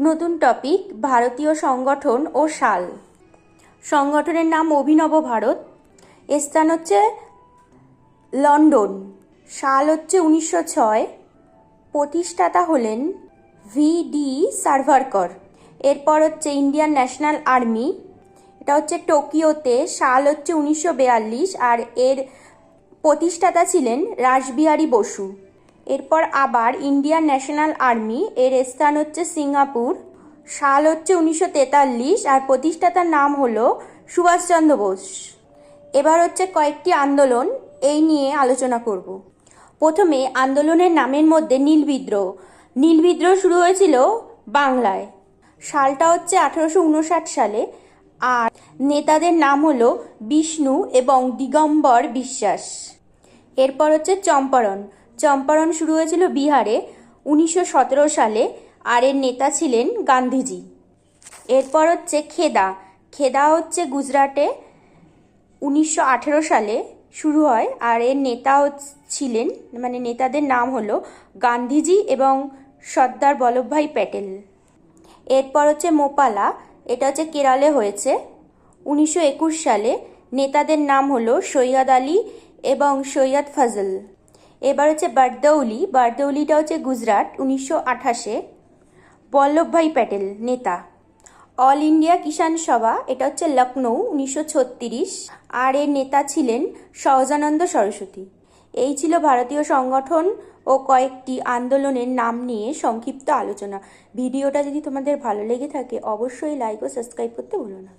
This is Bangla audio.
নতুন টপিক, ভারতীয় সংগঠন ও সাল। সংগঠনের নাম অভিনব ভারত। স্থান হচ্ছে লন্ডন। সাল হচ্ছে উনিশশো ছয়। প্রতিষ্ঠাতা হলেন ভি ডি সার্ভারকর। এরপর হচ্ছে ইন্ডিয়ান ন্যাশনাল আর্মি। এটা হচ্ছে টোকিওতে। সাল হচ্ছে উনিশশো আর এর প্রতিষ্ঠাতা ছিলেন রাসবিহারী বসু। এরপর আবার ইন্ডিয়ান ন্যাশনাল আর্মি, এর স্থান হচ্ছে সিঙ্গাপুর, সাল হচ্ছে উনিশশো তেতাল্লিশ আর প্রতিষ্ঠাতার নাম হলো সুভাষচন্দ্র বোস। এবার হচ্ছে কয়েকটি আন্দোলন, এই নিয়ে আলোচনা করব। প্রথমে আন্দোলনের নামের মধ্যে নীল বিদ্রোহ। নীল বিদ্রোহ শুরু হয়েছিল বাংলায়। সালটা হচ্ছে আঠারোশো উনষাট সালে আর নেতাদের নাম হলো বিষ্ণু এবং দিগম্বর বিশ্বাস। এরপর হচ্ছে চম্পারণ। চম্পারণ শুরু হয়েছিল বিহারে উনিশশো সতেরো সালে, আর এর নেতা ছিলেন গান্ধীজি। এরপর হচ্ছে খেদা। খেদা হচ্ছে গুজরাটে উনিশশো আঠেরো সালে শুরু হয়, আর এর নেতা ছিলেন মানে নেতাদের নাম হলো গান্ধীজি এবং সর্দার বল্লভভাই প্যাটেল। এরপর হচ্ছে মোপালা। এটা হচ্ছে কেরালে হয়েছে। উনিশশো একুশ সালে নেতাদের নাম হলো সৈয়দ আলী এবং সৈয়দ ফজল। এবার হচ্ছে বারদৌলি, বারদৌলিটা হচ্ছে গুজরাট, উনিশশো আঠাশে। বল্লভভাই প্যাটেল, নেতা। অল ইন্ডিয়া কিষাণ সভা, এটা হচ্ছে লখনৌ উনিশশো ছত্রিশ। আর এর নেতা ছিলেন সহজানন্দ সরস্বতী। এই ছিল ভারতীয় সংগঠন ও কয়েকটি আন্দোলনের নাম নিয়ে সংক্ষিপ্ত আলোচনা। ভিডিওটা যদি তোমাদের ভালো লেগে থাকে, অবশ্যই লাইক ও সাবস্ক্রাইব করতে ভুলো না।